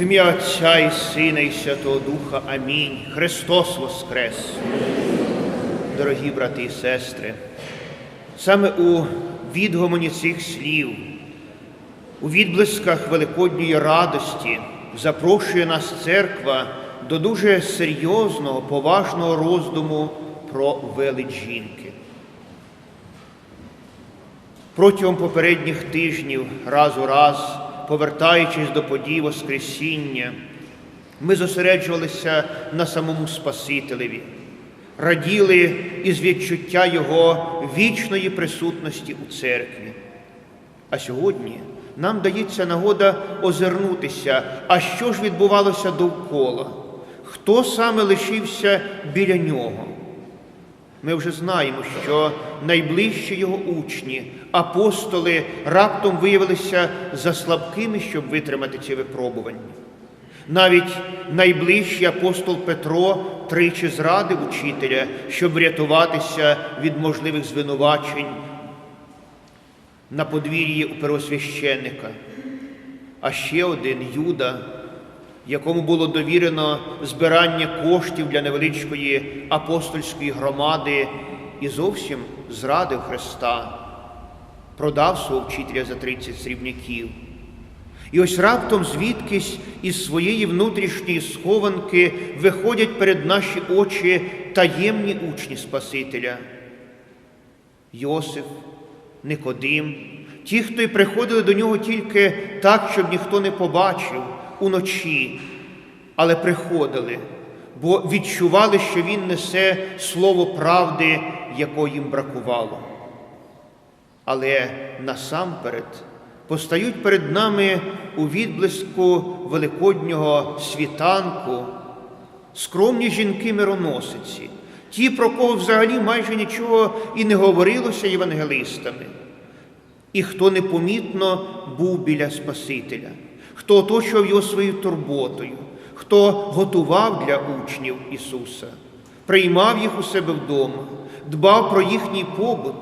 ім'я Отця і Сина, і Святого Духа. Амінь. Христос Воскрес. Дорогі брати і сестри, саме у відгомоні цих слів, у відблисках Великодньої радості запрошує нас церква до дуже серйозного, поважного роздуму про велич жінки. Протягом попередніх тижнів, раз у раз, повертаючись до подій Воскресіння, ми зосереджувалися на самому Спасителеві, раділи із відчуття Його вічної присутності у церкві. А сьогодні нам дається нагода озирнутися, а що ж відбувалося довкола, хто саме лишився біля нього. Ми вже знаємо, що найближчі його учні, апостоли, раптом виявилися за слабкими, щоб витримати ці випробування. Навіть найближчий апостол Петро тричі зрадив учителя, щоб врятуватися від можливих звинувачень на подвір'ї у первосвященника. А ще один Юда, якому було довірено збирання коштів для невеличкої апостольської громади, і зовсім зрадив Христа, продав свого вчителя за 30 срібняків. І ось раптом звідкись із своєї внутрішньої схованки виходять перед наші очі таємні учні Спасителя. Йосиф, Никодим, ті, хто й приходили до нього тільки так, щоб ніхто не побачив уночі, але приходили, бо відчували, що він несе слово правди, якого їм бракувало. Але насамперед постають перед нами у відблиску великоднього світанку скромні жінки-мироносиці, ті, про кого взагалі майже нічого і не говорилося євангелистами, і хто непомітно був біля Спасителя, хто оточував його своєю турботою, хто готував для учнів Ісуса, приймав їх у себе вдома, дбав про їхній побут,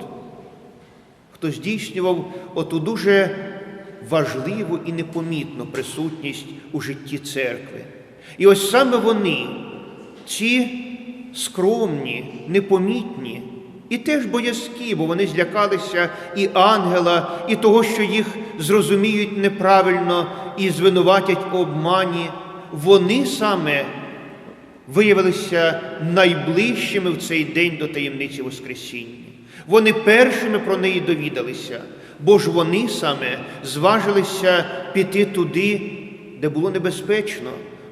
хто здійснював оту дуже важливу і непомітну присутність у житті церкви. І ось саме вони, ці скромні, непомітні, і теж боязкі, бо вони злякалися і ангела, і того, що їх зрозуміють неправильно і звинуватять у обмані, вони саме виявилися найближчими в цей день до таємниці Воскресіння. Вони першими про неї довідалися, бо ж вони саме зважилися піти туди, де було небезпечно,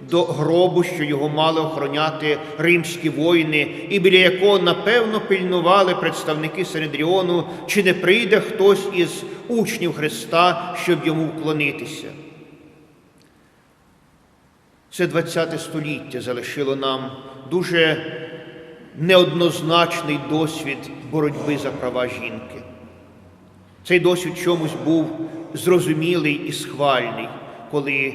до гробу, що його мали охороняти римські воїни, і біля якого, напевно, пильнували представники Синедріону, чи не прийде хтось із учнів Христа, щоб йому вклонитися. Це ХХ століття залишило нам дуже неоднозначний досвід боротьби за права жінки. Цей досвід чомусь був зрозумілий і схвальний, коли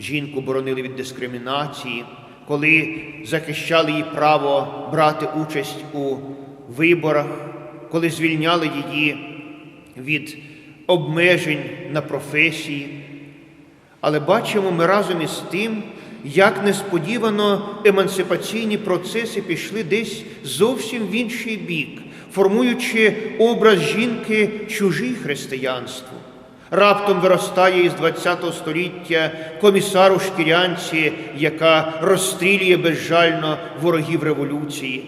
жінку боронили від дискримінації, коли захищали її право брати участь у виборах, коли звільняли її від обмежень на професії. Але бачимо ми разом із тим, як несподівано емансипаційні процеси пішли десь зовсім в інший бік, формуючи образ жінки чужій християнству. Раптом виростає із ХХ століття комісар у шкірянці, яка розстрілює безжально ворогів революції.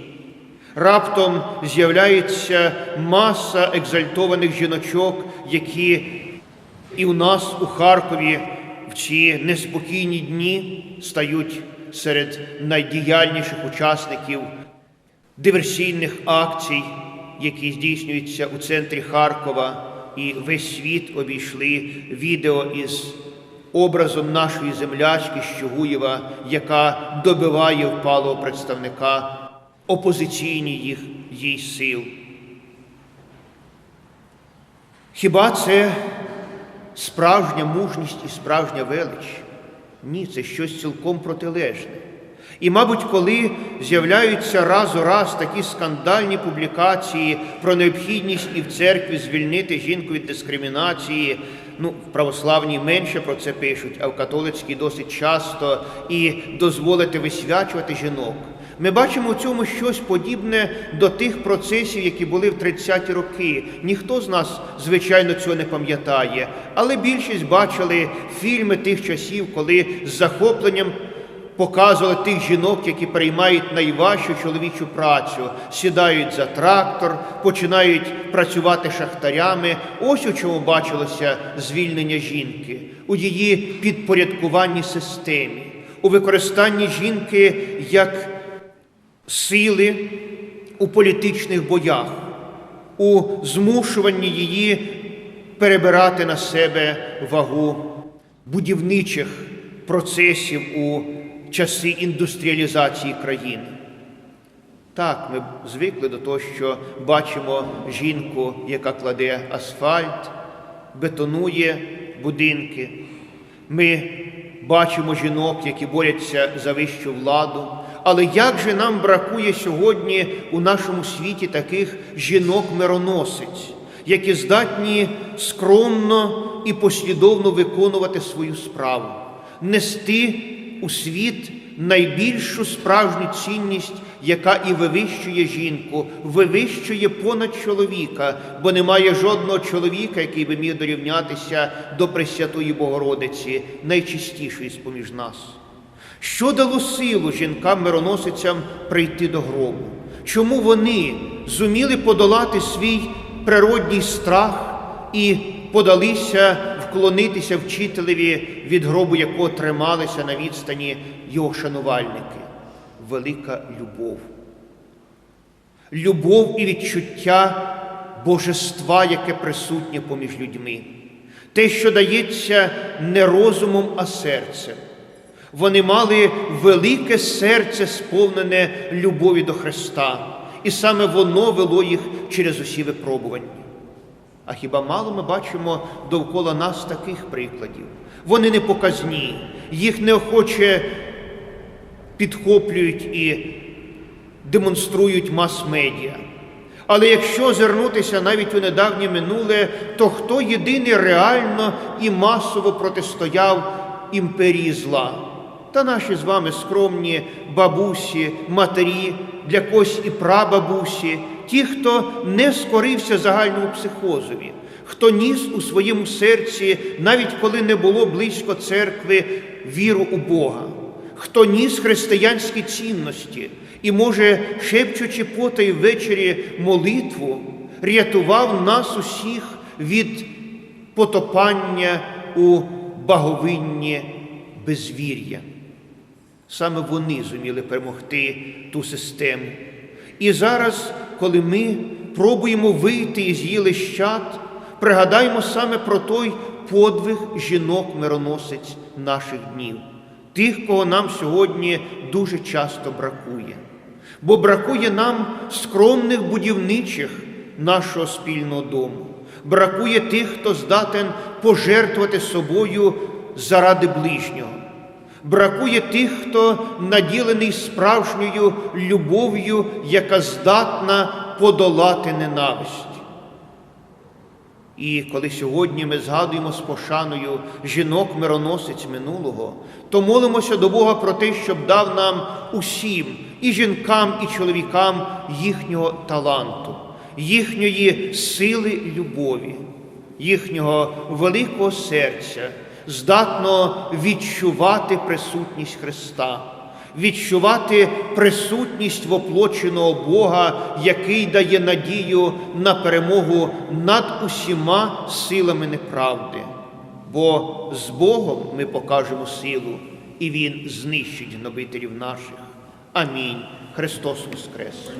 Раптом з'являється маса екзальтованих жіночок, які і у нас у Харкові в ці неспокійні дні стають серед найдіяльніших учасників диверсійних акцій, які здійснюються у центрі Харкова, і весь світ обійшли відео із образом нашої землячки Щугуєва, яка добиває впалого представника опозиційні їх їй сил. Хіба це справжня мужність і справжня велич? Ні, це щось цілком протилежне. І, мабуть, коли з'являються раз у раз такі скандальні публікації про необхідність і в церкві звільнити жінку від дискримінації, ну, в православній менше про це пишуть, а в католицькій досить часто і дозволити висвячувати жінок. Ми бачимо у цьому щось подібне до тих процесів, які були в 30-ті роки. Ніхто з нас, звичайно, цього не пам'ятає, але більшість бачили фільми тих часів, коли з захопленням показували тих жінок, які приймають найважчу чоловічу працю, сідають за трактор, починають працювати шахтарями. Ось у чому бачилося звільнення жінки, у її підпорядкуванні системі, у використанні жінки як сили у політичних боях, у змушуванні її перебирати на себе вагу будівничих процесів у часи індустріалізації країни. Так, ми звикли до того, що бачимо жінку, яка кладе асфальт, бетонує будинки. Ми бачимо жінок, які борються за вищу владу. Але як же нам бракує сьогодні у нашому світі таких жінок-мироносиць, які здатні скромно і послідовно виконувати свою справу, нести у світ найбільшу справжню цінність, яка і вивищує жінку, вивищує понад чоловіка, бо немає жодного чоловіка, який би міг дорівнятися до Пресвятої Богородиці, найчистішої з поміж нас. Що дало силу жінкам-мироносицям прийти до гробу? Чому вони зуміли подолати свій природній страх і подалися вклонитися вчителеві, від гробу якого трималися на відстані його шанувальники? Велика любов. Любов і відчуття божества, яке присутнє поміж людьми, те, що дається не розумом, а серцем. Вони мали велике серце, сповнене любові до Христа, і саме воно вело їх через усі випробування. А хіба мало ми бачимо довкола нас таких прикладів? Вони не показні, їх неохоче підхоплюють і демонструють мас-медіа. Але якщо озирнутися навіть у недавнє минуле, то хто єдиний реально і масово протистояв імперії зла? Та наші з вами скромні бабусі, матері, для когось і прабабусі, ті, хто не скорився загальному психозові, хто ніс у своєму серці, навіть коли не було близько церкви, віру у Бога, хто ніс християнські цінності і, може, шепчучи потай ввечері молитву, рятував нас усіх від потопання у баговинні безвір'я. Саме вони зуміли перемогти ту систему. І зараз, коли ми пробуємо вийти із її лищат, пригадаємо саме про той подвиг жінок-мироносець наших днів, тих, кого нам сьогодні дуже часто бракує. Бо бракує нам скромних будівничих нашого спільного дому, бракує тих, хто здатен пожертвувати собою заради ближнього. Бракує тих, хто наділений справжньою любов'ю, яка здатна подолати ненависть. І коли сьогодні ми згадуємо з пошаною жінок-мироносиць минулого, то молимося до Бога про те, щоб дав нам усім, і жінкам, і чоловікам їхнього таланту, їхньої сили любові, їхнього великого серця здатно відчувати присутність Христа, відчувати присутність воплоченого Бога, який дає надію на перемогу над усіма силами неправди. Бо з Богом ми покажемо силу, і Він знищить гнобителів наших. Амінь. Христос Воскрес!